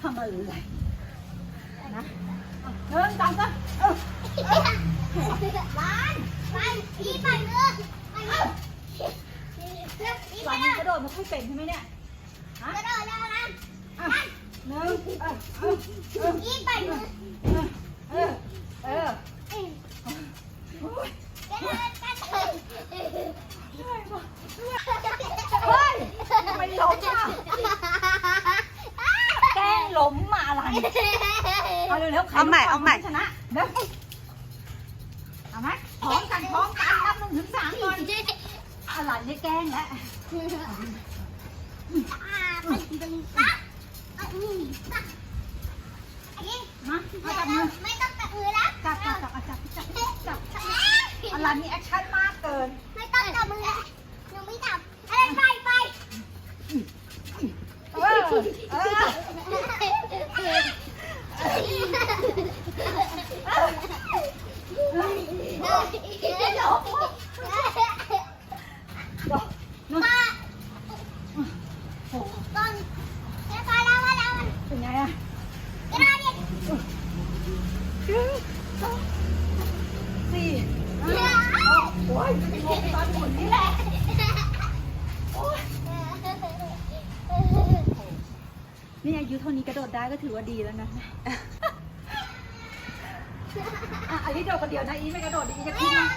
ทำอะไรนะเอาเดินตามกันเออร้านไปพี่ไปเลยไปเลยพี่หไปลานเลมันยกระโดดมาค่อยเป็นใช่ไหมเนี่ยฮะกระโดดเลยนะอะหนึ่งเออเออเออพี่ไปเลยเออเออกระโดดกระโดด เฮ้ยทำไมล้มอะแกล้งล้มมา อะไรเอาเร็วๆใครเอาใหม่ก่นเอาใหม่ ชนะเร็วเอาไหมพร้อมกันพร้อมกันนับหนึ่งถึงสามก่อนอะไรนี่แกล้งแล้วมาเอาจับมือไม่ต้องจับมือแล้วจับจับจับเอาจับจับจับอะไรมีแอคชั่นมากเกิน ไม่ต้องจับมือแล้วหนูไม่จับอะไรไปไป เออเออนู่น มา โอ้ก่อนไปแล้วมาแล้วเป็นไงอะกระโดดดิหนึ่งสองสี่ห้าโอ้ยงงตอนหมุนนี่แหละนี่อายุเท่านี้กระโดดได้ก็ถือว่าดีแล้วนะอะอันนี้โดดคนเดียวนะอีไม่กระโดดอีจะขึ้นนะ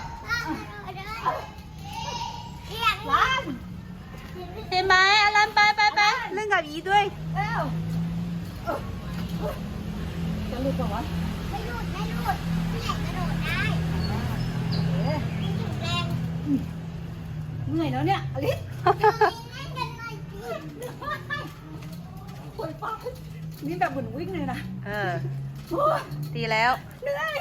ล้าน เห็นไหมอลันไปไปไป เล่นกับอีด้วยเอ้าจะหลุดเหรอวะไม่หลุดไม่หลุดผู้ใหญ่กระโดดได้เอ๊ะไม่ถึงแรงเหนื่อยแล้วเนี่ยอลิสเล่นกันหน่อยสิโอยฟ้านี่แบบเหมือนวิ่งเลยนะเออดีแล้วเหนื่อย